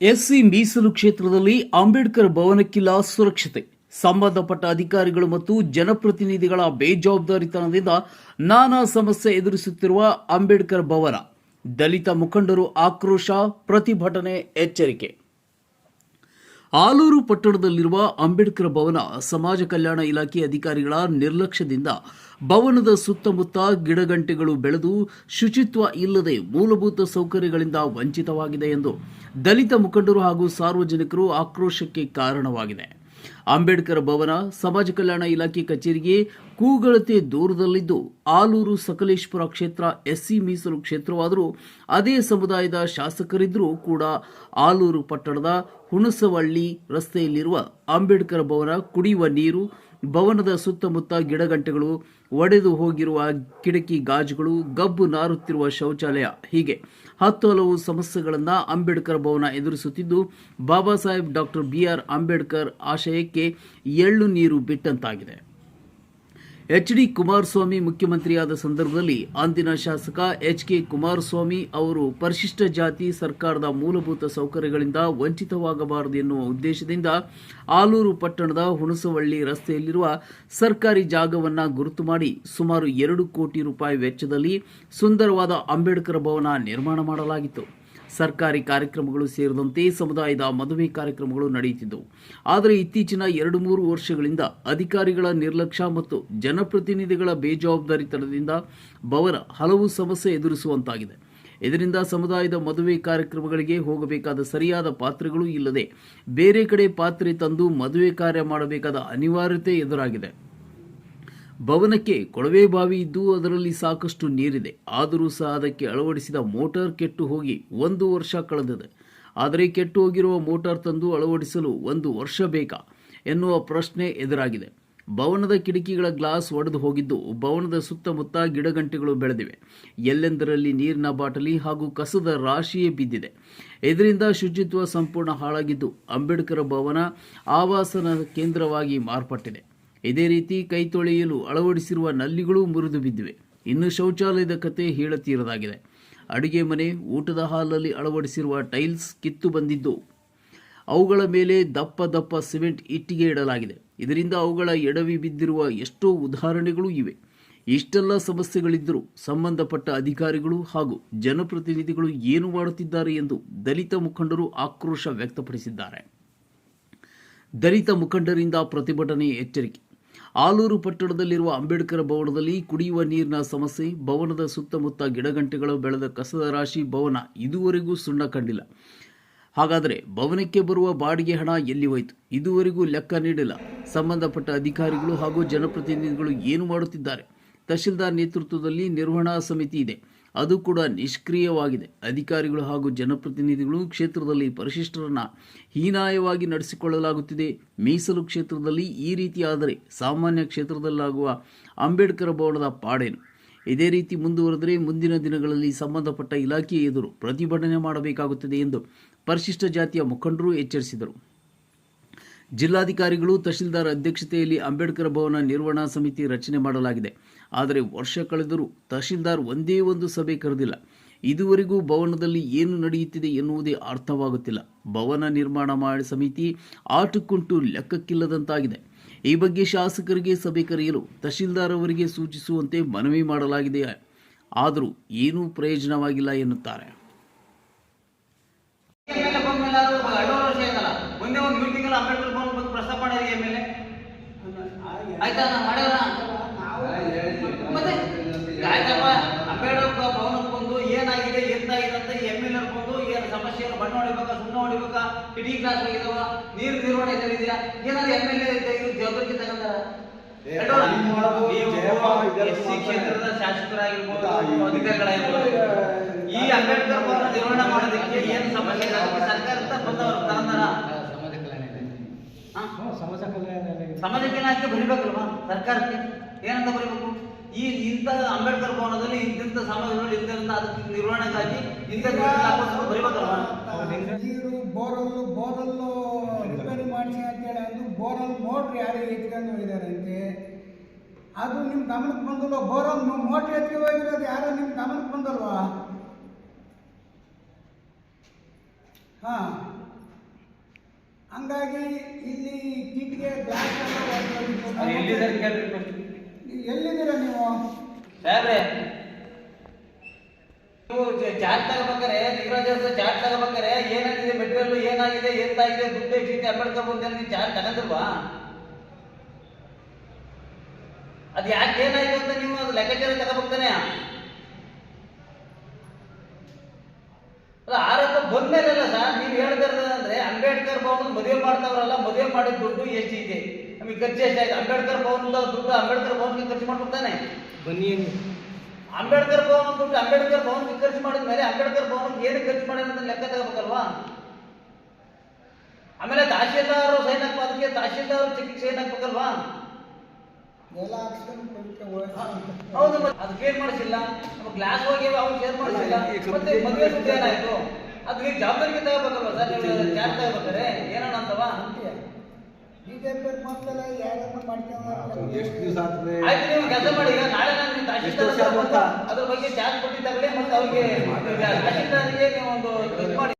SC ಮೀಸಲು ಕ್ಷೇತ್ರದಲ್ಲಿ ಅಂಬೇಡ್ಕರ್ ಭವನಕ್ಕಿಲ್ಲ ಸುರಕ್ಷತೆ. ಸಂಬಂಧಪಟ್ಟ ಅಧಿಕಾರಿಗಳು ಮತ್ತು ಜನಪ್ರತಿನಿಧಿಗಳ ಬೇಜವಾಬ್ದಾರಿತನದಿಂದ ನಾನಾ ಸಮಸ್ಯೆ ಎದುರಿಸುತ್ತಿರುವ ಅಂಬೇಡ್ಕರ್ ಭವನ. ದಲಿತ ಮುಖಂಡರು ಆಕ್ರೋಶ, ಪ್ರತಿಭಟನೆ, ಎಚ್ಚರಿಕೆ. ಆಲೂರು ಪಟ್ಟಣದಲ್ಲಿರುವ ಅಂಬೇಡ್ಕರ್ ಭವನ ಸಮಾಜ ಕಲ್ಯಾಣ ಇಲಾಖೆ ಅಧಿಕಾರಿಗಳ ನಿರ್ಲಕ್ಷ್ಯದಿಂದ ಭವನದ ಸುತ್ತಮುತ್ತ ಗಿಡಗಂಟೆಗಳು ಬೆಳೆದು ಶುಚಿತ್ವ ಇಲ್ಲದೆ ಮೂಲಭೂತ ಸೌಕರ್ಯಗಳಿಂದ ವಂಚಿತವಾಗಿದೆ ಎಂದು ದಲಿತ ಮುಖಂಡರು ಹಾಗೂ ಸಾರ್ವಜನಿಕರು ಆಕ್ರೋಶಕ್ಕೆ ಕಾರಣವಾಗಿದೆ. ಅಂಬೇಡ್ಕರ್ ಭವನ, ಸಮಾಜ ಕಲ್ಯಾಣ ಇಲಾಖೆ ಕಚೇರಿಗೆ ಕೂಗಳತೆ ದೂರದಲ್ಲಿದ್ದು, ಆಲೂರು ಸಕಲೇಶ್ಪುರ ಕ್ಷೇತ್ರ, ಎಸ್ಸಿ ಮೀಸಲು ಕ್ಷೇತ್ರವಾದರೂ ಅದೇ ಸಮುದಾಯದ ಶಾಸಕರಿದ್ದರೂ ಕೂಡ ಆಲೂರು ಪಟ್ಟಣದ ಹುಣಸವಳ್ಳಿ ರಸ್ತೆಯಲ್ಲಿರುವ ಅಂಬೇಡ್ಕರ್ ಭವನ ಕುಡಿಯುವ ನೀರು, ಭವನದ ಸುತ್ತಮುತ್ತ ಗಿಡಗಂಟೆಗಳು, ಒಡೆದು ಹೋಗಿರುವ ಕಿಟಕಿ ಗಾಜುಗಳು, ಗಬ್ಬು ನಾರುತ್ತಿರುವ ಶೌಚಾಲಯ ಹೀಗೆ ಹತ್ತು ಹಲವು ಸಮಸ್ಯೆಗಳನ್ನು ಅಂಬೇಡ್ಕರ್ ಭವನ ಎದುರಿಸುತ್ತಿದ್ದು, Baba Saheb doctor B R Ambedkar ಆಶಯಕ್ಕೆ ಎಳ್ಳು ನೀರು ಬಿಟ್ಟಂತಾಗಿದೆ. ಎಚ್ ಡಿ ಕುಮಾರಸ್ವಾಮಿ ಮುಖ್ಯಮಂತ್ರಿಯಾದ ಸಂದರ್ಭದಲ್ಲಿ ಅಂದಿನ ಶಾಸಕ ಎಚ್ ಕೆ ಕುಮಾರಸ್ವಾಮಿ ಅವರು ಪರಿಶಿಷ್ಟ ಜಾತಿ ಸರ್ಕಾರದ ಮೂಲಭೂತ ಸೌಕರ್ಯಗಳಿಂದ ವಂಚಿತವಾಗಬಾರದು ಎನ್ನುವ ಉದ್ದೇಶದಿಂದ ಆಲೂರು ಪಟ್ಟಣದ ಹುಣಸವಳ್ಳಿ ರಸ್ತೆಯಲ್ಲಿರುವ ಸರ್ಕಾರಿ ಜಾಗವನ್ನು ಗುರುತು ಮಾಡಿ ಸುಮಾರು ಎರಡು ಕೋಟಿ ರೂಪಾಯಿ ವೆಚ್ಚದಲ್ಲಿ ಸುಂದರವಾದ ಅಂಬೇಡ್ಕರ್ ಭವನ ನಿರ್ಮಾಣ ಮಾಡಲಾಗಿತ್ತು. ಸರ್ಕಾರಿ ಕಾರ್ಯಕ್ರಮಗಳು ಸೇರಿದಂತೆ ಸಮುದಾಯದ ಮದುವೆ ಕಾರ್ಯಕ್ರಮಗಳು ನಡೆಯುತ್ತಿದ್ದವು ಆದರೆ ಇತ್ತೀಚಿನ ಎರಡು ಮೂರು ವರ್ಷಗಳಿಂದ ಅಧಿಕಾರಿಗಳ ನಿರ್ಲಕ್ಷ್ಯ ಮತ್ತು ಜನಪ್ರತಿನಿಧಿಗಳ ಬೇಜವಾಬ್ದಾರಿತನದಿಂದ ಬವರ ಹಲವು ಸಮಸ್ಯೆ ಎದುರಿಸುವಂತಾಗಿದೆ. ಇದರಿಂದ ಸಮುದಾಯದ ಮದುವೆ ಕಾರ್ಯಕ್ರಮಗಳಿಗೆ ಹೋಗಬೇಕಾದ ಸರಿಯಾದ ಪಾತ್ರೆಗಳು ಇಲ್ಲದೆ ಬೇರೆ ಕಡೆ ಪಾತ್ರೆ ತಂದು ಮದುವೆ ಕಾರ್ಯ ಮಾಡಬೇಕಾದ ಅನಿವಾರ್ಯತೆ ಎದುರಾಗಿದೆ. ಭವನಕ್ಕೆ ಕೊಳವೆ ಬಾವಿ ಇದ್ದು ಅದರಲ್ಲಿ ಸಾಕಷ್ಟು ನೀರಿದೆ. ಆದರೂ ಸಹ ಅದಕ್ಕೆ ಅಳವಡಿಸಿದ ಮೋಟಾರ್ ಕೆಟ್ಟು ಹೋಗಿ ಒಂದು ವರ್ಷ ಕಳೆದಿದೆ. ಆದರೆ ಕೆಟ್ಟು ಹೋಗಿರುವ ಮೋಟಾರ್ ತಂದು ಅಳವಡಿಸಲು ಒಂದು ವರ್ಷ ಬೇಕಾ? ಎನ್ನುವ ಪ್ರಶ್ನೆ ಎದುರಾಗಿದೆ. ಭವನದ ಕಿಟಕಿಗಳ ಗ್ಲಾಸ್ ಒಡೆದು ಹೋಗಿದ್ದು ಭವನದ ಸುತ್ತಮುತ್ತ ಗಿಡಗಂಟೆಗಳು ಬೆಳೆದಿವೆ. ಎಲ್ಲೆಂದರಲ್ಲಿ ನೀರಿನ ಬಾಟಲಿ ಹಾಗೂ ಕಸದ ರಾಶಿಯೇ ಬಿದ್ದಿದೆ. ಇದರಿಂದ ಶುಚಿತ್ವ ಸಂಪೂರ್ಣ ಹಾಳಾಗಿದ್ದು ಅಂಬೇಡ್ಕರ್ ಭವನ ಆವಾಸನ ಕೇಂದ್ರವಾಗಿ ಮಾರ್ಪಟ್ಟಿದೆ. ಇದೇ ರೀತಿ ಕೈ ತೊಳೆಯಲು ಅಳವಡಿಸಿರುವ ನಲ್ಲಿಗಳು ಮುರಿದು ಬಿದ್ದಿವೆ. ಇನ್ನು ಶೌಚಾಲಯದ ಕತೆ ಹೇಳತೀರದಾಗಿದೆ ಅಡುಗೆ ಮನೆ, ಊಟದ ಹಾಲಲ್ಲಿ ಅಳವಡಿಸಿರುವ ಟೈಲ್ಸ್ ಕಿತ್ತು ಬಂದಿದ್ದು, ಅವುಗಳ ಮೇಲೆ ದಪ್ಪ ದಪ್ಪ ಸಿಮೆಂಟ್ ಇಟ್ಟಿಗೆ ಇಡಲಾಗಿದೆ. ಇದರಿಂದ ಅವುಗಳ ಎಡವಿ ಬಿದ್ದಿರುವ ಎಷ್ಟೋ ಉದಾಹರಣೆಗಳು ಇವೆ. ಇಷ್ಟೆಲ್ಲ ಸಮಸ್ಯೆಗಳಿದ್ದರೂ ಸಂಬಂಧಪಟ್ಟ ಅಧಿಕಾರಿಗಳು ಹಾಗೂ ಜನಪ್ರತಿನಿಧಿಗಳು ಏನು ಮಾಡುತ್ತಿದ್ದಾರೆ ಎಂದು ದಲಿತ ಮುಖಂಡರು ಆಕ್ರೋಶ ವ್ಯಕ್ತಪಡಿಸಿದ್ದಾರೆ. ದಲಿತ ಮುಖಂಡರಿಂದ ಪ್ರತಿಭಟನೆ ಎಚ್ಚರಿಕೆ. ಆಲೂರು ಪಟ್ಟಣದಲ್ಲಿರುವ ಅಂಬೇಡ್ಕರ್ ಭವನದಲ್ಲಿ ಕುಡಿಯುವ ನೀರಿನ ಸಮಸ್ಯೆ, ಭವನದ ಸುತ್ತಮುತ್ತ ಗಿಡಗಂಟೆಗಳು ಬೆಳೆದ ಕಸದ ರಾಶಿ, ಭವನ ಇದುವರೆಗೂ ಸುಣ್ಣ ಕಂಡಿಲ್ಲ. ಹಾಗಾದರೆ ಭವನಕ್ಕೆ ಬರುವ ಬಾಡಿಗೆ ಹಣ ಎಲ್ಲಿ ಹೋಯಿತು? ಇದುವರೆಗೂ ಲೆಕ್ಕ ನೀಡಿಲ್ಲ. ಸಂಬಂಧಪಟ್ಟ ಅಧಿಕಾರಿಗಳು ಹಾಗೂ ಜನಪ್ರತಿನಿಧಿಗಳು ಏನು ಮಾಡುತ್ತಿದ್ದಾರೆ? ತಹಶೀಲ್ದಾರ್ ನೇತೃತ್ವದಲ್ಲಿ ನಿರ್ವಹಣಾ ಸಮಿತಿ ಇದೆ. ಅದು ಕೂಡ ನಿಷ್ಕ್ರಿಯವಾಗಿದೆ. ಅಧಿಕಾರಿಗಳು ಹಾಗೂ ಜನಪ್ರತಿನಿಧಿಗಳು ಕ್ಷೇತ್ರದಲ್ಲಿ ಪರಿಶಿಷ್ಟರನ್ನು ಹೀನಾಯವಾಗಿ ನಡೆಸಿಕೊಳ್ಳಲಾಗುತ್ತಿದೆ. ಮೀಸಲು ಕ್ಷೇತ್ರದಲ್ಲಿ ಈ ರೀತಿಯಾದರೆ ಸಾಮಾನ್ಯ ಕ್ಷೇತ್ರದಲ್ಲಾಗುವ ಅಂಬೇಡ್ಕರ್ ಭವನದ ಪಾಡೇನು. ಇದೇ ರೀತಿ ಮುಂದುವರೆದರೆ ಮುಂದಿನ ದಿನಗಳಲ್ಲಿ ಸಂಬಂಧಪಟ್ಟ ಇಲಾಖೆಯ ಎದುರು ಪ್ರತಿಭಟನೆ ಮಾಡಬೇಕಾಗುತ್ತದೆ ಎಂದು ಪರಿಶಿಷ್ಟ ಜಾತಿಯ ಮುಖಂಡರು ಎಚ್ಚರಿಸಿದರು. ಜಿಲ್ಲಾಧಿಕಾರಿಗಳು ತಹಶೀಲ್ದಾರ್ ಅಧ್ಯಕ್ಷತೆಯಲ್ಲಿ ಅಂಬೇಡ್ಕರ್ ಭವನ ನಿರ್ವಹಣಾ ಸಮಿತಿ ರಚನೆ ಮಾಡಲಾಗಿದೆ. ಆದರೆ ವರ್ಷ ಕಳೆದರೂ ತಹಶೀಲ್ದಾರ್ ಒಂದೇ ಒಂದು ಸಭೆ ಕರೆದಿಲ್ಲ. ಇದುವರೆಗೂ ಭವನದಲ್ಲಿ ಏನು ನಡೆಯುತ್ತಿದೆ ಎನ್ನುವುದೇ ಅರ್ಥವಾಗುತ್ತಿಲ್ಲ. ಭವನ ನಿರ್ಮಾಣ ಮಾಡಿ ಸಮಿತಿ ಆಟಕ್ಕುಂಟು ಲೆಕ್ಕಕ್ಕಿಲ್ಲದಂತಾಗಿದೆ. ಈ ಬಗ್ಗೆ ಶಾಸಕರಿಗೆ ಸಭೆ ಕರೆಯಲು ತಹಶೀಲ್ದಾರ್ ಅವರಿಗೆ ಸೂಚಿಸುವಂತೆ ಮನವಿ ಮಾಡಲಾಗಿದೆ. ಆದರೂ ಏನೂ ಪ್ರಯೋಜನವಾಗಿಲ್ಲ ಎನ್ನುತ್ತಾರೆ. ಅಂಬೇಡ್ಕರ್ ಪ್ರಸ್ತಾಪ ಆಯ್ತಾ ನಾ ಮಾಡ್ಯಾರ ಮತ್ತೆ? ಆಯ್ತಪ್ಪ ಅಂಬೇಡ್ಕರ್ ಭವನಕ್ಕೆ ಬಂದು ಏನಾಗಿದೆ ಎಂತಾಗಿದೆ ಅಂತ ಎಂ ಎಲ್ ಬಂದು ಏನು ಸಮಸ್ಯೆ ಬಣ್ಣ ಹೊಡಿಬೇಕಾ ಸುಣ್ಣ ಹೊಡಿಬೇಕಾ ಕಿಡಿ ಗ್ಲಾಸ್ ಆಗಿದಾವ ನೀರು ನಿರ್ವಹಣೆ ಇದೆಯಾ? ಏನಾದ್ರು ಎಂ ಎಲ್ ಎ ಜವಾಬ್ದಾರಿ ತಗೊಂಡಾರ? ಕ್ಷೇತ್ರದ ಶಾಸಕರಾಗಿರ್ಬೋದು ಗೊತ್ತಾ? ಅಧಿಕಾರಿಗಳಾಗಿರ್ಬೋದು. ಈ ಅಂಬೇಡ್ಕರ್ ಭವನ ನಿರ್ವಹಣೆ ಮಾಡೋದಕ್ಕೆ ಏನು ಸಮಸ್ಯೆ ಸರ್ಕಾರದಿಂದ ಬಂದವರು ತರಂದಾರ ಸಮಾಜ ಕಲ್ಯಾಣ ಸಮಾಜಕ್ಕೆ ಇಲಾಖೆ ಬರಿಬೇಕಲ್ವಾ? ಸರ್ಕಾರಕ್ಕೆ? ಏನಂತ ಬರಿಬೇಕು? ಈ ಇಂಥ ಅಂಬೇಡ್ಕರ್ ಭವನದಲ್ಲಿ ಇಂತಿಂತ ಸಮಾಜಗಳು ಇಂತಿಂತ ಅದಕ್ಕೆ ನಿರ್ವಹಣೆಗಾಗಿ ಇಂಥ ಬರಿಬೇಕಲ್ವಾ? ನೀರು ಬೋರಲ್ಲು ಬೋರಲ್ಲು ರಿಪೇರಿ ಮಾಡಿಸಿ ಅಂತೇಳಿ ಅಂದು ಬೋರಲ್ ಮೋಟ್ರ್ ಯಾರು ಎತ್ಕೊಂಡು ಹೋಗಿದಾರಂತೆ ಅದು ನಿಮ್ಮ ಗಮನಕ್ಕೆ ಬಂದಲ್ವ? ಬೋರಲ್ ಮೋಟ್ರ್ ಎತ್ಕೊಂಡು ಹೋಗಿರೋದು ಯಾರೋ? ನಿಮ್ಮ ಗಮನಕ್ಕೆ ಬಂದಲ್ವಾ? ಹಾಂ. ಹಂಗಾಗಿ ಇಲ್ಲಿ ಕಿಟ್ಗೆ ಎಲ್ಲಿದ್ದಾರೆ ಕೇಳ್ರಿ first. ನೀವು ಎಲ್ಲಿದ್ದೀರಾ ನೀವು? ಜ- ಚಾರ್ಜ್ ತಗೋಬೇಕಾರೆ ಲಿಂಗರಾಜ್ ಚಾರ್ಜ್ ತಗೋಬೇಕಾರೆ ಏನಾಗಿದೆ ಮೆಟೀರಿಯಲ್ ಏನಾಗಿದೆ ಎಂತಾಗಿದೆ ದುಡ್ಡು ಎಷ್ಟಿದೆ ಅಂಬೇಡ್ಕರ್ ಬಂದು ನೀವು ಚಾರ್ಜ್ ತಗೊಂಡಿಲ್ವಾ ಅದು ಯಾಕೆ ಏನಾಯ್ತು ಅಂತ ನೀವು ಅದು ಲೆಕ್ಕಾಚಾರ ತಗೋಬೇಕಾನೆ ಅಂಬೇಡ್ಕರ್ ಭವನದ ಮದುವೆ ಮಾಡ್ತಾವ್ರಲ್ಲ ಮದುವೆ ಮಾಡಿದ ದುಡ್ಡು ಎಷ್ಟಿದೆ ನಮಗೆ ಖರ್ಚು ಎಷ್ಟಾಯ್ತು ಅಂಬೇಡ್ಕರ್ ಭವನದ ದುಡ್ಡು ಅಂಬೇಡ್ಕರ್ ಭವನಕ್ಕೆ ಖರ್ಚು ಮಾಡ್ಬಿಡ್ತಾನೆ ಬನ್ನಿ ಅಂಬೇಡ್ಕರ್ ಭವನ ದುಡ್ಡು ಅಂಬೇಡ್ಕರ್ ಭವನಕ್ಕೆ ಖರ್ಚು ಮಾಡಿದ ಮೇಲೆ ಅಂಬೇಡ್ಕರ್ ಭವನಕ್ಕೆ ಏನು ಖರ್ಚು ಮಾಡಿದ ಅಂತ ಲೆಕ್ಕ ತಗೋಬೇಕಲ್ವಾ? ಆಮೇಲೆ ತಹಶೀಲ್ದಾರ್ ಸೈನ್ ಹಾಕ್ಬೇಕು ಅದಕ್ಕೆ ತಹಶೀಲ್ದಾರ್ ಚಿಕಿತ್ಸೆ ಸೈನ್ ಹಾಕ್ಬೇಕಲ್ವಾ? ಹೌದು ಅದಕ್ಕೆ ಅದು ಕ್ಲಿಯರ್ ಮಾಡಿಸಿಲ್ಲ? ನಮ್ಮ ಗ್ಲಾಸ್ ಹೋಗಿ ಅವ್ರು ಶೇರ್ ಮಾಡಿಸಿಲ್ಲ. ಮತ್ತೆ ಮದುವೆ ಸುದ್ದಿ ಏನಾಯ್ತು? ಅದು ನೀವು ಜವಾಬ್ದಾರಿಗೆ ತಗೋಬೇಕಲ್ವಾ ಸರ್? ನೀವು ಚಾರ್ಜ್ ತಗೋಬೇಕಾರೆ ಏನೋ ಅಂತವ? ಅಂತೀಯ ಬಿಜೆಪಿ ಮೊದಲೆಲ್ಲ ಯಾರನ್ನ ಮಾಡ್ಕೊಂಡು ಎಷ್ಟು ದಿವಸ ಆಗ್ತದೆ? ಆಯ್ತು ನೀವು ಕೆಲಸ ಮಾಡಿ. ಈಗ ನಾಳೆ ನಾನು ನಿಮ್ಮ ತಹಶೀಲ್ದಾರ್? ಅದ್ರ ಬಗ್ಗೆ ಚಾರ್ಜ್ ಕೊಟ್ಟಿದ್ದಾಗಲೇ ಮತ್ತೆ ಅವ್ರಿಗೆ ತಹಶೀಲ್ದಾರಿಗೆ ನೀವು ಒಂದು ಮಾಡಿ.